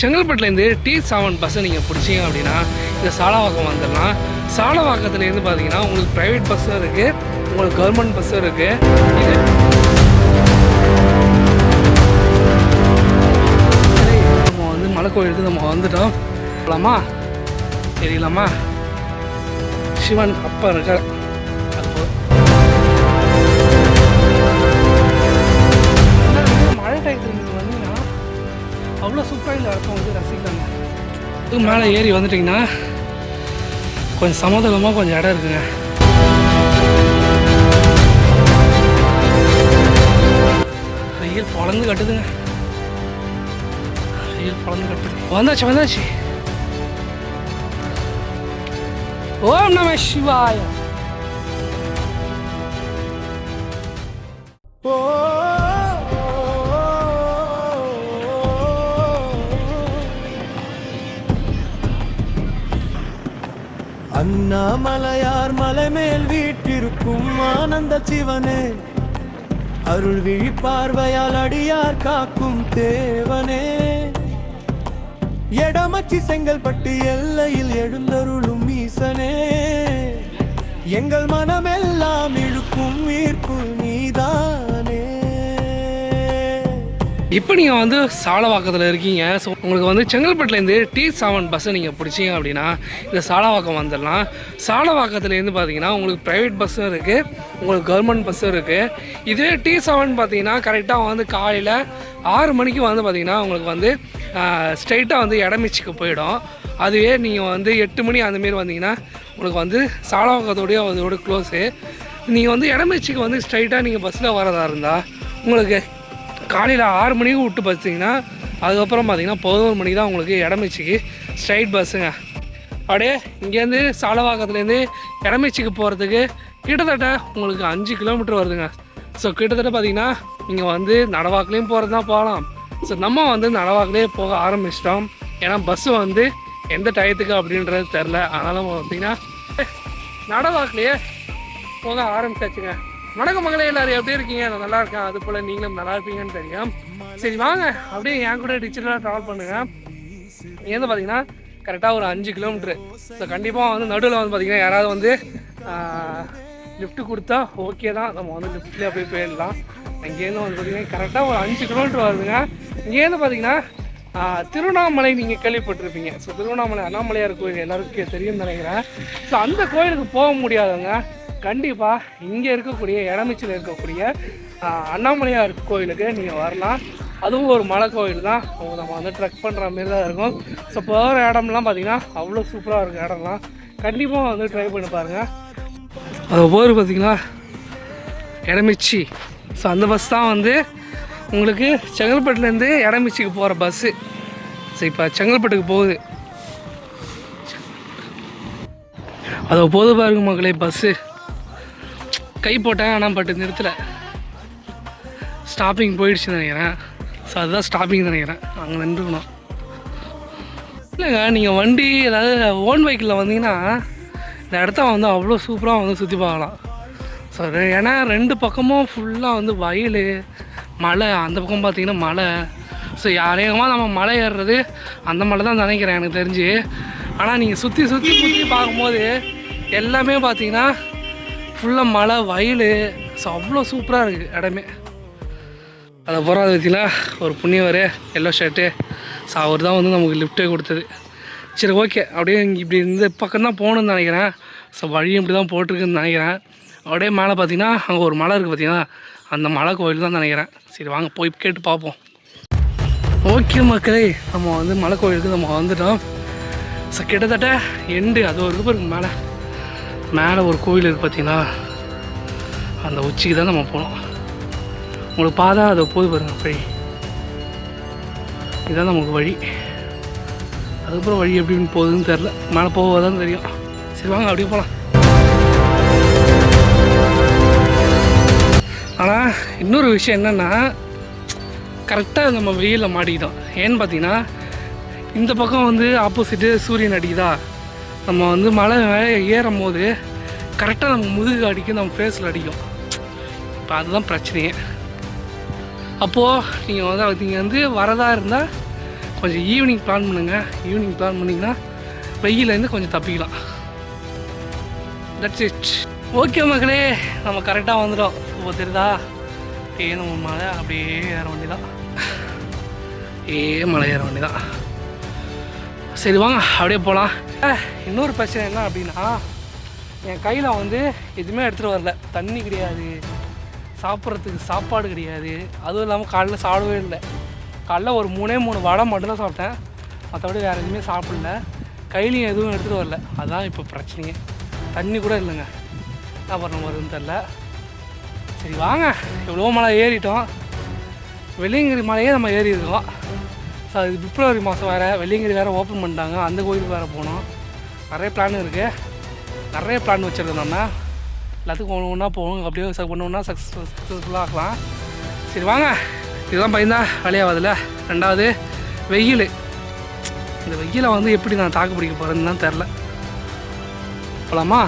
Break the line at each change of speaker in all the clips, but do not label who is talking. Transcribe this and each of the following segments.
செங்கல்பட்டுலேருந்து D seven பஸ்ஸை நீங்கள் பிடிச்சிங்க அப்படின்னா இந்த சாலவாக்கம் வந்துடலாம். சாலவாக்கத்துலேருந்து பார்த்தீங்கன்னா உங்களுக்கு ப்ரைவேட் பஸ்ஸும் இருக்குது உங்களுக்கு கவர்மெண்ட் பஸ்ஸும் இருக்குது இது நம்ம வந்து மலைக்கோயிலுக்கு நம்ம வந்துட்டோம். போகலாமா தெரியலாமா சிவன் அப்பா இருக்கார். அவ்வளோ சூப்பராக இந்த இடத்த வந்து ரசிக்கலாங்க இது மேலே ஏறி வந்துட்டிங்கன்னா கொஞ்சம் சமதளமாக கொஞ்சம் இடம் இருக்குங்க. வெயில் பொழந்து கட்டுதுங்க. வெயில் பொழந்து கட்டுது. வந்தாச்சு வந்தாச்சு. ஓம் நம சிவாயா.
அண்ணாமலையார் மலை மேல் வீட்டிருக்கும் ஆனந்த சிவனே. அருள் விழி பார்வையால் அடியார் காக்கும் தேவனே. எடமச்சி செங்கல்பட்டு எல்லையில் எழுந்தருளும் ஈசனே. எங்கள் மனமெல்லாம் இழுக்கும் ஈர்ப்பு நீதான்.
இப்போ நீங்கள் வந்து சாலவாக்கத்தில் இருக்கீங்க. ஸோ உங்களுக்கு வந்து செங்கல்பட்டுலேருந்து டி செவன் பஸ்ஸை நீங்கள் பிடிச்சிங்க அப்படின்னா இந்த சாலவாக்கம் வந்துடலாம். சாலவாக்கத்துலேருந்து பார்த்தீங்கன்னா உங்களுக்கு ப்ரைவேட் பஸ்ஸும் இருக்குது உங்களுக்கு கவர்மெண்ட் பஸ்ஸும் இருக்குது இதுவே டி செவன் பார்த்தீங்கன்னா கரெக்டாக வந்து காலையில் ஆறு மணிக்கு வந்து பார்த்திங்கன்னா உங்களுக்கு வந்து ஸ்ட்ரைட்டாக வந்து இடமிச்சுக்கு போயிடும். அதுவே நீங்கள் வந்து எட்டு மணி அந்தமாரி வந்தீங்கன்னா உங்களுக்கு வந்து சாலவாக்கத்தோடைய அதோட க்ளோஸு நீங்கள் வந்து இடமிச்சுக்கு வந்து ஸ்ட்ரைட்டாக நீங்கள் பஸ்ஸில் வரதா இருந்தால் உங்களுக்கு காலையில் ஆறு மணிக்கு விட்டு பார்த்தீங்கன்னா அதுக்கப்புறம் பார்த்தீங்கன்னா பதினோரு மணிக்கு தான் உங்களுக்கு இடமிச்சிக்கு ஸ்ட்ரைட் பஸ்ஸுங்க அப்படியே இங்கேருந்து சாலவாக்கத்துலேருந்து இடமிச்சிக்கு போகிறதுக்கு கிட்டத்தட்ட உங்களுக்கு அஞ்சு கிலோமீட்டர் வருதுங்க. ஸோ கிட்டத்தட்ட பார்த்தீங்கன்னா நீங்கள் வந்து நடவாக்குலேயும் போகிறது தான் போகலாம் ஸோ நம்ம வந்து நடவாக்குலேயே போக ஆரம்பிச்சிட்டோம். ஏன்னா பஸ்ஸு வந்து எந்த டயத்துக்கு அப்படின்றது தெரில. அதனால் பார்த்தீங்கன்னா நடவாக்குலேயே போக ஆரம்பிச்சாச்சுங்க. வணக்கம் மகளே எல்லாரும் எப்படி இருக்கீங்க? நான் நல்லா இருக்கேன். அது போல் நீங்களும் நல்லா இருப்பீங்கன்னு தெரியும். சரி வாங்க. அப்படியே என் கூட டிஜிட்டலாக ட்ராவல் பண்ணுங்க. இங்கேருந்து பார்த்தீங்கன்னா கரெக்டாக ஒரு அஞ்சு கிலோமீட்ரு ஸோ கண்டிப்பாக வந்து நடுவில் வந்து பார்த்தீங்கன்னா யாராவது வந்து லிஃப்ட் கொடுத்தா ஓகே தான். நம்ம வந்து லிஃப்ட்லேயே போய் போயிடலாம். இங்கேருந்து வந்து பார்த்தீங்கன்னா கரெக்டாக ஒரு அஞ்சு கிலோமீட்டர் வருதுங்க. இங்கேருந்து பார்த்தீங்கன்னா திருவண்ணாமலை நீங்கள் கேள்விப்பட்டிருப்பீங்க. ஸோ திருவண்ணாமலை அண்ணாமலையார் கோயில் எல்லாருக்கும் தெரியும்னு நினைக்கிறேன். ஸோ அந்த கோயிலுக்கு போக முடியாதவங்க கண்டிப்பாக இங்கே இருக்கக்கூடிய இடமிச்சில் இருக்கக்கூடிய அண்ணாமலையார் கோயிலுக்கு நீங்கள் வரலாம். அதுவும் ஒரு மலை கோயில் தான். அவங்க நம்ம வந்து ட்ரெக் பண்ணுற மாரி தான் இருக்கும். ஸோ போகிற இடம்லாம் பார்த்திங்கன்னா அவ்வளோ சூப்பராக இருக்கும் இடம்லாம். கண்டிப்பாக வந்து ட்ரை பண்ணி பாருங்கள் அது போகிற பார்த்திங்கன்னா இடமிச்சி ஸோ அந்த பஸ் தான் வந்து உங்களுக்கு செங்கல்பட்டுலேருந்து இடமிச்சிக்கு போகிற பஸ்ஸு ஸோ இப்போ செங்கல்பட்டுக்கு போகுது. அதை போது பாருங்க மக்களே பஸ்ஸு கை போட்டேன் ஆனால் பட்டு நிறுத்தலை. ஸ்டாப்பிங் போயிடுச்சுன்னு நினைக்கிறேன். ஸோ அதுதான் ஸ்டாப்பிங் நினைக்கிறேன். அங்கே நின்றுக்கணும். இல்லைங்க நீங்கள் வண்டி ஏதாவது ஓன் பைக்கில் வந்தீங்கன்னா இந்த இடத்த வந்து அவ்வளோ சூப்பராக வந்து சுற்றி பார்க்கலாம். ஸோ ஏன்னா ரெண்டு பக்கமும் ஃபுல்லாக வந்து வயல் மலை அந்த பக்கம் பார்த்தீங்கன்னா மலை. ஸோ யாரையமாக நம்ம மலை ஏறுறது அந்த மலை தான் நினைக்கிறேன் எனக்கு தெரிஞ்சு. ஆனால் நீங்கள் சுற்றி சுற்றி சுற்றி பார்க்கும்போது எல்லாமே பார்த்தீங்கன்னா ஃபுல்லாக மலை வயல். ஸோ அவ்வளோ சூப்பராக இருக்குது இடமே. அதை போகிறாத பார்த்தீங்களா? ஒரு புண்ணியவர் எல்லோ ஷர்ட்டு ஸோ அவர் தான் வந்து நமக்கு லிஃப்ட்டே கொடுத்தது. சரி ஓகே அப்படியே இப்படி இந்த பக்கம் தான் போகணுன்னு நினைக்கிறேன். ஸோ வழியும் இப்படி தான் போட்டிருக்குன்னு நினைக்கிறேன். அப்படியே மேலே பார்த்தீங்கன்னா அங்கே ஒரு மலை இருக்குது பார்த்தீங்கன்னா அந்த மலை கோயில் தான் நினைக்கிறேன். சரி வாங்க போய் கேட்டு பார்ப்போம். ஓகே மக்களே. நம்ம வந்து மலை கோயிலுக்கு நம்ம வந்துட்டோம். ஸோ கிட்டத்தட்ட எண்டு அது ஒரு இது இருக்கு மேலே. மேலே ஒரு கோயில் இருக்குது பார்த்தீங்கன்னா அந்த உச்சிக்கு தான் நம்ம போனோம். உங்களுக்கு பாதா அதை போய் பாருங்கள் வழி. இதுதான் நமக்கு வழி. அதுக்கப்புறம் வழி எப்படின்னு போகுதுன்னு தெரில மேலே போவதான் தெரியும். சரி வாங்க அப்படியே போகலாம். ஆனால் இன்னொரு விஷயம் என்னென்னா கரெக்டாக நம்ம வெயிலில் மாட்டிக்கிட்டோம். ஏன்னு பார்த்தீங்கன்னா இந்த பக்கம் வந்து ஆப்போசிட்டு சூரியன் அடிக்குதா? நம்ம வந்து மலை மேலே ஏறும் போது கரெக்டாக நம்ம முதுகு அடிக்கும் நம்ம ஃபேஸில் அடிக்கும். இப்போ அதுதான் பிரச்சனையே. அப்போது நீங்கள் வந்து நீங்கள் வந்து வரதா இருந்தால் கொஞ்சம் ஈவினிங் பிளான் பண்ணுங்கள் ஈவினிங் பிளான் பண்ணிங்கன்னா வெயிலேருந்து கொஞ்சம் தப்பிக்கலாம். தட்ஸ் இட் ஓகே மக்களே நம்ம கரெக்டாக வந்துடும் இப்போ தெரியுதா? அப்படியே நம்ம மலை அப்படியே ஏற வேண்டியதான் ஏ மலை ஏற வேண்டியதான் சரி வாங்க அப்படியே போகலாம் இன்னொரு பிரச்சனை என்ன அப்படின்னா என் கையில் வந்து எதுவுமே எடுத்துகிட்டு வரல. தண்ணி கிடையாது. சாப்பிட்றதுக்கு சாப்பாடு கிடையாது. அதுவும் இல்லாமல் காலைல சாப்பிடவே இல்லை. காலைல ஒரு மூணே மூணு வடை மட்டும்தான் சாப்பிட்டேன். மற்றபடி வேறு எதுவுமே சாப்பிடல. கையிலையும் எதுவும் எடுத்துகிட்டு வரல. அதுதான் இப்போ பிரச்சனையே. தண்ணி கூட இல்லைங்க. என்ன பண்ண வருதுன்னு தெரில சரி வாங்க. எவ்வளோ மலை ஏறிட்டோம். வெள்ளியங்கிரி மலையே நம்ம ஏறி இருக்கோம் ஸோ அது பிப்ரவரி மாதம் வேறு வெள்ளியங்கிரி வேறு ஓப்பன் பண்ணிட்டாங்க. அந்த கோயிலுக்கு வேறு போகணும் நிறைய பிளான் இருக்குது நிறைய பிளான் வச்சுருந்தோம்னா எல்லாத்துக்கும் ஒன்று ஒன்றா போகணும். அப்படியே ஒன்று ஒன்றா சக்ஸஸ் சக்ஸஸ்ஃபுல்லாக ஆக்கலாம் சரி வாங்க. இதெல்லாம் பயந்தா வேலையாகாதுல்ல ரெண்டாவது வெயில். இந்த வெயிலை வந்து எப்படி நான் தாக்கு பிடிக்க போகிறேன்னு தான் தெரில. போகலாமா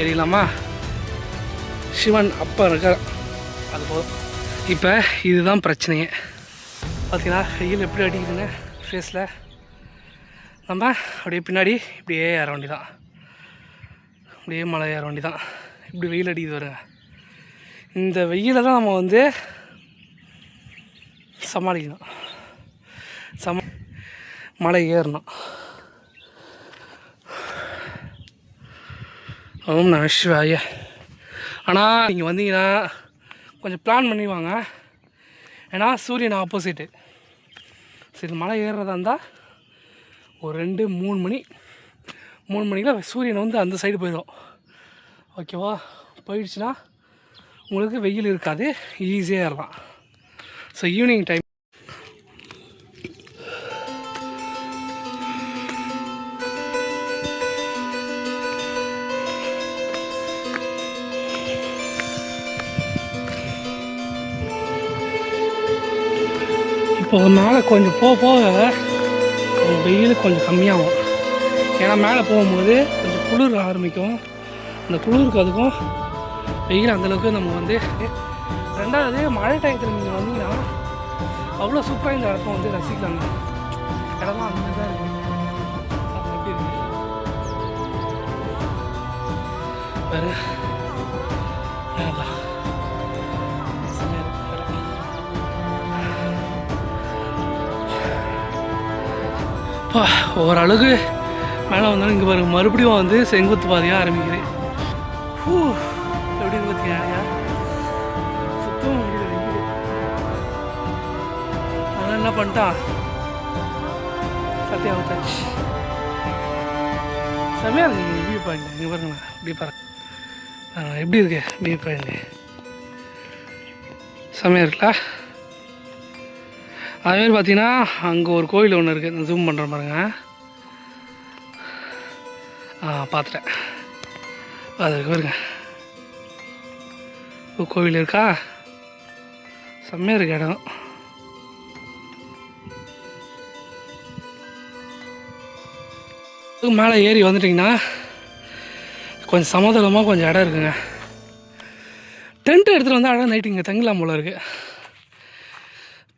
ஏறிடலாமா? சிவன் அப்போ இருக்க அது போதும். இப்போ இதுதான் பிரச்சனையே. பார்த்தீங்கன்னா வெயில் எப்படி அடிக்குதுன்னு ஃபேஸில் நம்ம அப்படியே பின்னாடி இப்படியே ஏற வேண்டியதான் அப்படியே மலை ஏற வேண்டியதான் இப்படி வெயில் அடிக்குது வருங்க இந்த வெயிலை தான் நம்ம வந்து சமாளிக்கணும். சம மலை ஏறணும். ஓம் நம சிவாய. ஆனால் நீங்கள் வந்தீங்கன்னா கொஞ்சம் பிளான் பண்ணி வாங்க ஏன்னா சூரியன் ஆப்போசிட்டு சரி மலை ஏறுறதா இருந்தால் ஒரு ரெண்டு மூணு மணி மூணு மணிக்கெலாம் சூரியன் வந்து அந்த சைடு போயிடும். ஓகேவா போயிடுச்சுன்னா உங்களுக்கு வெயில் இருக்காது ஈஸியாக ஏறலாம். ஸோ ஈவினிங் டைம் கொஞ்சம் போக போக கொஞ்சம் வெயில் கொஞ்சம் கம்மியாகும். ஏன்னா மேலே போகும்போது கொஞ்சம் குளிர் ஆரம்பிக்கும். அந்த குளிருக்கு அதுக்கும் வெயில் அந்தளவுக்கு நம்ம வந்து ரெண்டாவது மழை டயத்தில் நீங்கள் வந்தீங்கன்னா அவ்வளோ சூப்பராக இந்த இடத்த வந்து ரசிக்கலாம் இடம்லாம் அந்த மாதிரி தான் இருக்கு எப்படி இருக்கு. வேறு ஓரளவுக்கு மேலே வந்தாலும் இங்கே பாருங்க மறுபடியும் வந்து செங்குத்து பாதையாக ஆரம்பிக்குது. ஹூ எப்படி இருக்கு சுத்தம் அதெல்லாம் என்ன பண்ணிட்டான் சத்தியாக வச்சாச்சு செம்மையாக இருக்கு. வியூ பாயிண்ட் இங்கே பாருங்க இப்படி பாருங்க எப்படி இருக்கு? வியூ பாயிண்ட் செம்மையாக இருக்குல்ல? அதுமாரி பார்த்தீங்கன்னா அங்கே ஒரு கோயில் ஒன்று இருக்குது ஜூம் பண்ணுற பாருங்க. ஆ பார்த்துட்டேன். அது இருக்கு பாருங்க. கோவில் இருக்கா? செம்மையாக இருக்கு இடம். இதுக்கு மேலே ஏறி வந்துட்டிங்கன்னா கொஞ்சம் சமதளமாக கொஞ்சம் இடம் இருக்குங்க. டென்ட் எடுத்துகிட்டு வந்தால் அழகாக நைட்டு இங்கே தங்கலாம் போல இருக்குது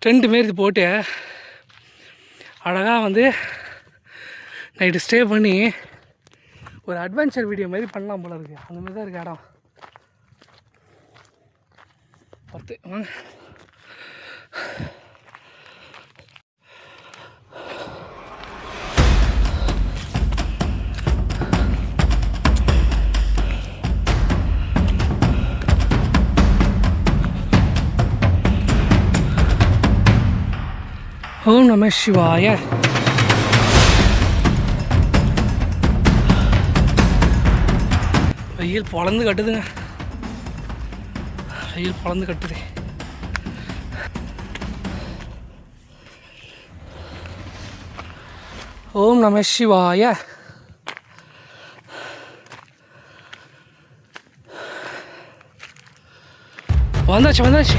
டென்ட் மாரி போட்டு அழகாக வந்து நைட்டு ஸ்டே பண்ணி ஒரு அட்வென்ச்சர் வீடியோ மாதிரி பண்ணலாம் போல இருக்குது அந்த மாதிரி தான் இருக்குது இடம். பத்து வாங்க. நம சிவாய வெயில் பொழந்து கட்டுதுங்க வெயில் பொழந்து கட்டுது ஓம் நம சிவாய வந்தாச்சு வந்தாச்சு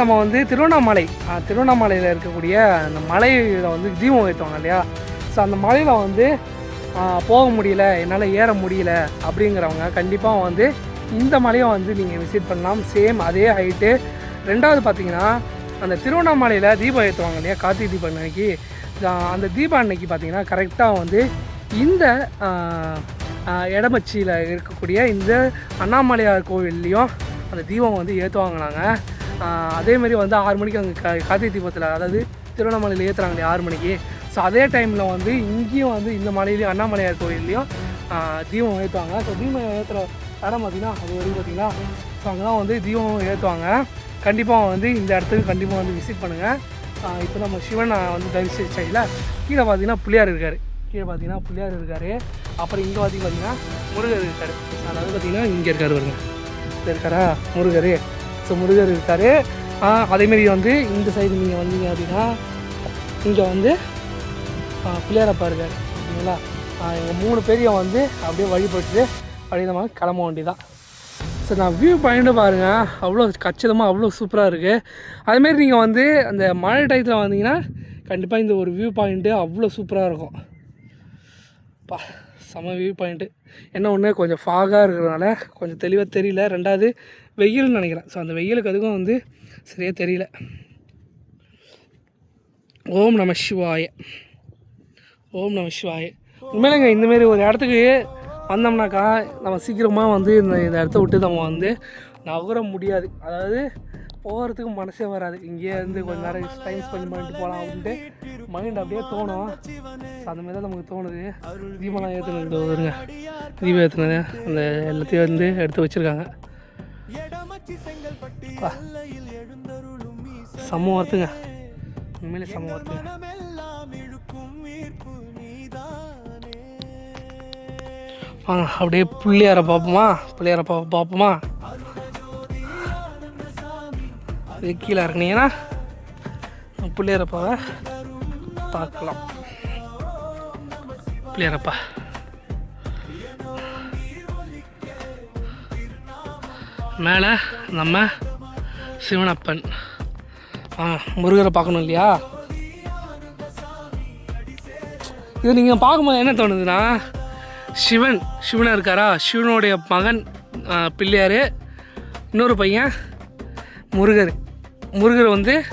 நம்ம வந்து திருவண்ணாமலை திருவண்ணாமலையில் இருக்கக்கூடிய அந்த மலையில் வந்து தீபம் ஏற்றுவாங்க இல்லையா? ஸோ அந்த மலையில் வந்து போக முடியல என்னால் ஏற முடியல அப்படிங்கிறவங்க கண்டிப்பாக வந்து இந்த மலையை வந்து நீங்கள் விசிட் பண்ணலாம். சேம் அதே ஹைட்டு ரெண்டாவது பார்த்தீங்கன்னா அந்த திருவண்ணாமலையில் தீபம் ஏற்றுவாங்க இல்லையா? கார்த்திகை தீபம் அன்னைக்கு. அந்த தீபம் அன்னைக்கு பார்த்தீங்கன்னா கரெக்டாக வந்து இந்த இடமச்சியில் இருக்கக்கூடிய இந்த அண்ணாமலையார் கோவில்லையும் அந்த தீபம் வந்து ஏற்றுவாங்களாங்க அதேமாரி வந்து ஆறு மணிக்கு அங்கே கார்த்திகை தீபத்தில் அதாவது திருவண்ணாமலையில் ஏற்றுறாங்க ஆறு மணிக்கு. ஸோ அதே டைமில் வந்து இங்கேயும் வந்து இந்த மலையிலையும் அண்ணாமலையார் கோயில்லையும் தீபம் ஏற்றுவாங்க ஸோ தீபம் ஏற்றுற இடம் பார்த்திங்கன்னா அது வரைக்கும் பார்த்தீங்கன்னா ஸோ அங்கே தான் வந்து தீபம் ஏற்றுவாங்க கண்டிப்பாக வந்து இந்த இடத்துக்கு கண்டிப்பாக வந்து விசிட் பண்ணுங்கள் இப்போ நம்ம சிவன் வந்து தரிசிச்சையில் கீழே பார்த்தீங்கன்னா பிள்ளையார் இருக்கார். கீழே பார்த்தீங்கன்னா பிள்ளையார் இருக்கார். அப்புறம் இங்கே பார்த்தீங்க பார்த்தீங்கன்னா முருகர் இருக்கார். அதாவது பார்த்தீங்கன்னா இங்கே இருக்கார் வருங்க இருக்காரா? முருகர். ஸோ முருகர் இருக்கார். அதேமாரி வந்து இந்த சைடு நீங்கள் வந்தீங்க அப்படின்னா இங்கே வந்து பிள்ளையாரப்பா இருக்கார். ஓகேங்களா எங்கள் மூணு பேரையும் வந்து அப்படியே வழிபட்டு அப்படியே நம்ம கிளம்ப வேண்டியதான் ஸோ நான் வியூ பாயிண்ட்டு பாருங்கள் அவ்வளோ கச்சிதமாக அவ்வளோ சூப்பராக இருக்குது அதுமாரி நீங்கள் வந்து அந்த மழை டயத்தில் வந்தீங்கன்னா கண்டிப்பாக இந்த ஒரு வியூ பாயிண்ட்டு அவ்வளோ சூப்பராக இருக்கும். பா செம வியூ பாயிண்ட்டு என்ன ஒன்று கொஞ்சம் ஃபாகாக இருக்கிறதுனால கொஞ்சம் தெளிவாக தெரியல. ரெண்டாவது வெயில்னு நினைக்கிறேன். ஸோ அந்த வெயிலுக்கு அதுக்கும் வந்து சரியாக தெரியல. ஓம் நம சிவாய. ஓம் நம சிவாய. உண்மையிலங்க இந்தமாரி ஒரு இடத்துக்கு வந்தோம்னாக்கா நம்ம சீக்கிரமாக வந்து இந்த இந்த இடத்த விட்டு நம்ம வந்து நகர முடியாது. அதாவது போகிறதுக்கு மனசே வராது. இங்கேயே இருந்து கொஞ்ச நேரம் டைம் ஸ்பெண்ட் பண்ணிட்டு போகலாம் அப்படின்ட்டு மைண்ட் அப்படியே தோணும். அந்த மாதிரி தான் நமக்கு தோணுது. தீபம்லாம் ஏற்றுனது வருங்க தீபம் ஏற்றுனது அந்த எல்லாத்தையும் வந்து எடுத்து வச்சுருக்காங்க. செம்ம ஒர்த்துங்க உண்மையிலே செம்ம ஒர்த்துங்க வாங்க அப்படியே பிள்ளையாரை பார்ப்போமா பிள்ளையாரை பா பார்ப்போமா இது கீழே இறங்கினீங்கன்னா பிள்ளையாரப்பாவை பார்க்கலாம். பிள்ளையாரப்பா. மேலே நம்ம சிவனப்பன். ஆ முருகரை பார்க்கணும் இல்லையா? இது நீங்கள் பார்க்கும்போது என்ன தோணுதுன்னா சிவன் சிவனாக இருக்காரா? சிவனுடைய மகன் பிள்ளையார் இன்னொரு பையன் முருகர். முருகர் வந்து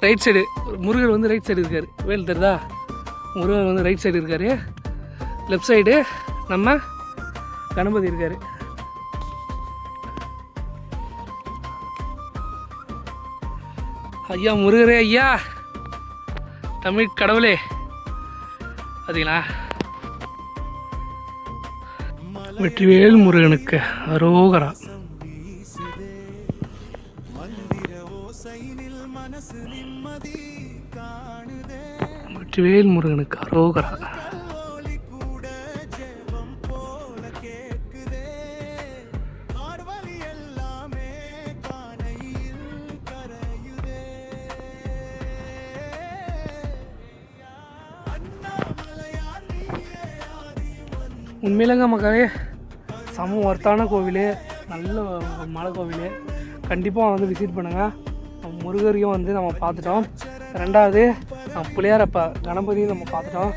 ரைட் சைடு முருகர் வந்து ரைட் சைடு இருக்கார். வேல் தெரியுதா? முருகர் வந்து ரைட் சைடு இருக்கார். லெஃப்ட் சைடு நம்ம கணபதி இருக்கார். ஐயா முருகரே ஐயா! தமிழ் கடவுளே! பார்த்தீங்களா வெற்றிவேல் முருகனுக்கு அரோகரா. நீயே முருகனுக்கு அரோகரா. உண்மையிலங்க மக்களே செம ஒர்த்தான கோவில் நல்ல மலை கோவில் கண்டிப்பாக வந்து விசிட் பண்ணுங்கள் முருகரையும் வந்து நம்ம பார்த்துட்டோம். ரெண்டாவது பிள்ளையாரப்ப கணபதியும் நம்ம பார்த்துட்டோம்.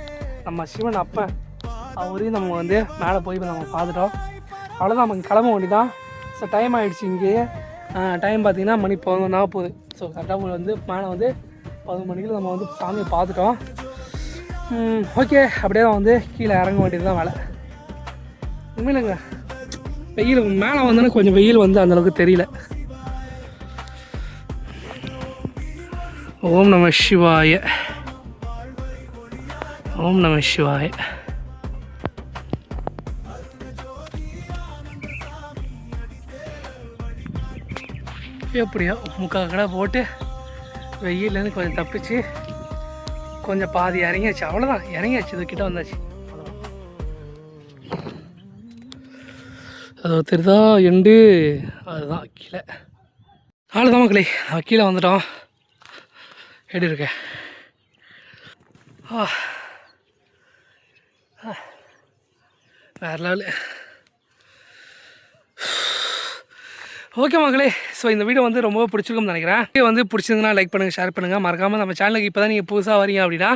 நம்ம சிவன் அப்பன் அவரையும் நம்ம வந்து மேலே போய் நம்ம பார்த்துட்டோம். அவ்வளோதான் நமக்கு கிளம்ப வேண்டிதான் ஸோ டைம் ஆகிடுச்சு இங்கேயே. டைம் பார்த்தீங்கன்னா மணி பதினொன்றா போகுது. ஸோ கரெக்டாக வந்து மேலே வந்து பதினொன்று மணிக்கு நம்ம வந்து சாமியை பார்த்துட்டோம். ஓகே அப்படியே தான் வந்து கீழே இறங்க வேண்டியது தான் வேலை. உண்மையிலங்க வெயில் மேலே வந்தோன்னே கொஞ்சம் வெயில் வந்து அந்தளவுக்கு தெரியல. ஓம் நம சிவாய. ஓம் நம சிவாய. எப்படியோ முக்கால் கடை போட்டு வெயிலேருந்து கொஞ்சம் தப்பிச்சு கொஞ்சம் பாதி இறங்கியாச்சு. அவ்வளோதான் இறங்கியாச்சு. இது கிட்ட வந்தாச்சு. அது தெரியுதா எண்டு. அதுதான் கீழே. அவ்வளோதான் மக்களே. நான் கீழே வந்துட்டோம். எப்படி இருக்க. ஆ. ஆ. வேற லெவலு. ஓகே மக்களே ஸோ இந்த வீடியோ வந்து ரொம்ப பிடிச்சிருக்கும்னு நினைக்கிறேன். வீடியோ வந்து பிடிச்சிருந்தனா லைக் பண்ணுங்கள் ஷேர் பண்ணுங்கள் மறக்காமல் நம்ம சேனலுக்கு இப்போ தான் நீங்கள் புதுசாக வரீங்க அப்படின்னா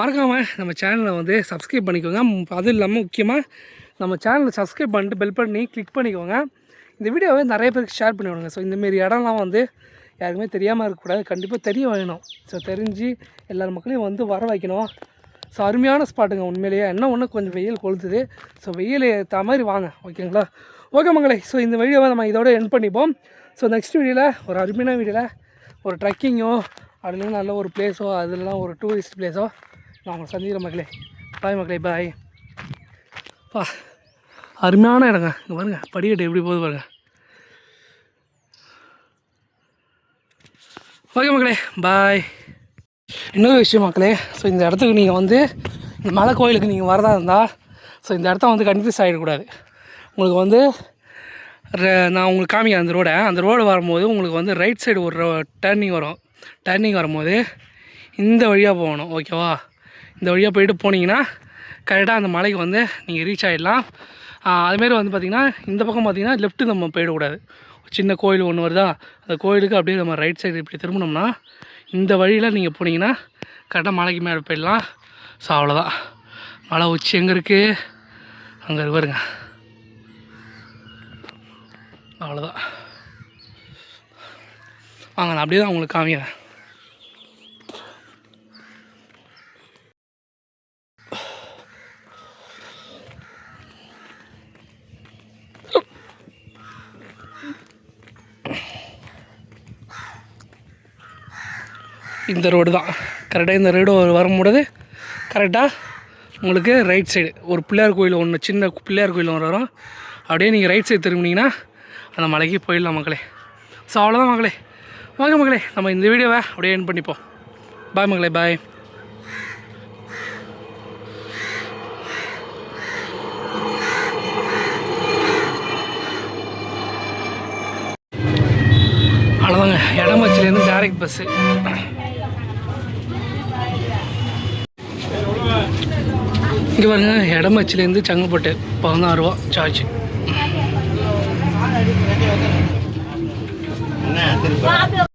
மறக்காமல் நம்ம சேனலை வந்து சப்ஸ்கிரைப் பண்ணிக்கோங்க. அதுவும் இல்லாமல் முக்கியமாக நம்ம சேனலை சப்ஸ்கிரைப் பண்ணிட்டு பெல் பண்ணி கிளிக் பண்ணிக்கோங்க. இந்த வீடியோவை நிறைய பேருக்கு ஷேர் பண்ணி விடுங்க. ஸோ இந்தமாரி இடம்லாம் வந்து யாருக்குமே தெரியாமல் இருக்கக்கூடாது. கண்டிப்பாக தெரிய வேணும். ஸோ தெரிஞ்சு எல்லார் மக்களையும் வந்து வர வைக்கணும். ஸோ அருமையான ஸ்பாட்டுங்க உண்மையிலேயே. என்ன ஒன்று கொஞ்சம் வெயில் கொளுத்துது. ஸோ வெயில் ஏற்ற மாதிரி வாங்க. ஓகேங்களா ஓகே மங்களே. ஸோ இந்த வீடியோவை நம்ம இதோட என் பண்ணிப்போம். ஸோ நெக்ஸ்ட் வீடியோவில் ஒரு அருமையான வீடியோவில் ஒரு ட்ரெக்கிங்கோ அதுலேயும் நல்ல ஒரு பிளேஸோ அதுலலாம் ஒரு டூரிஸ்ட் பிளேஸோ நான் உங்களை சந்திக்கிறேன் மக்களே பாய் மக்களே பாய் பா அருமையான இடங்க. இங்கே பாருங்க படிக்கட்டு எப்படி போகுது பாருங்க. ஓகே மக்களே பாய் இன்னொரு விஷயம் மக்களே ஸோ இந்த இடத்துக்கு நீங்கள் வந்து இந்த மலை கோயிலுக்கு நீங்கள் வரதா இருந்தால் ஸோ இந்த இடத்த வந்து கன்ஃபியூஸ் ஆகிடக்கூடாது உங்களுக்கு வந்து ர- நான் உங்களுக்கு காமிக்கிறேன் அந்த ரோடை அந்த ரோடு வரும்போது உங்களுக்கு வந்து ரைட் சைடு ஒரு டர்னிங் வரும். டர்னிங் வரும்போது இந்த வழியாக போகணும் ஓகேவா இந்த வழியாக போயிட்டு போனீங்கன்னா கரெக்டாக அந்த மலைக்கு வந்து நீங்கள் ரீச் ஆகிடலாம் அதுமாரி வந்து பார்த்திங்கன்னா இந்த பக்கம் பார்த்திங்கன்னா லெஃப்ட்டு நம்ம போயிடக்கூடாது. சின்ன கோயில் ஒன்று வருதா? அந்த கோயிலுக்கு அப்படியே நம்ம ரைட் சைடு இப்படி திரும்பினோம்னா இந்த வழியில் நீங்கள் போனீங்கன்னா கரெக்டாக மலைக்கு மேலே போயிடலாம். ஸோ அவ்வளோதான் மலை உச்சி எங்கே இருக்குது அங்கே இருப்பாருங்க அவ்வளோதான் வாங்க நான் அப்படியே தான் உங்களுக்கு காமிக்கிறேன். இந்த ரோடு தான். கரெக்டாக இந்த ரோடு வரும்பொழுது கரெக்டாக உங்களுக்கு ரைட் சைடு ஒரு பிள்ளையார் கோயில் ஒன்று சின்ன பிள்ளையார் கோயில் ஒன்று வரும். அப்படியே நீங்கள் ரைட் சைடு திரும்பினீங்கன்னா அந்த மலைக்கு போயிடலாம் மக்களே. ஸோ அவ்வளோதான் மக்களே. வாங்க மக்களே நம்ம இந்த வீடியோவை அப்படியே என் பண்ணிப்போம். பாய் மக்களே பாய் அவ்வளோதாங்க இடமச்சிலேருந்து டேரக்ட் பஸ்ஸு இங்கே பாருங்கள் இடமச்சிலேருந்து செங்கல்பட்டு பதினாறு ரூபா சார்ஜ் என்ன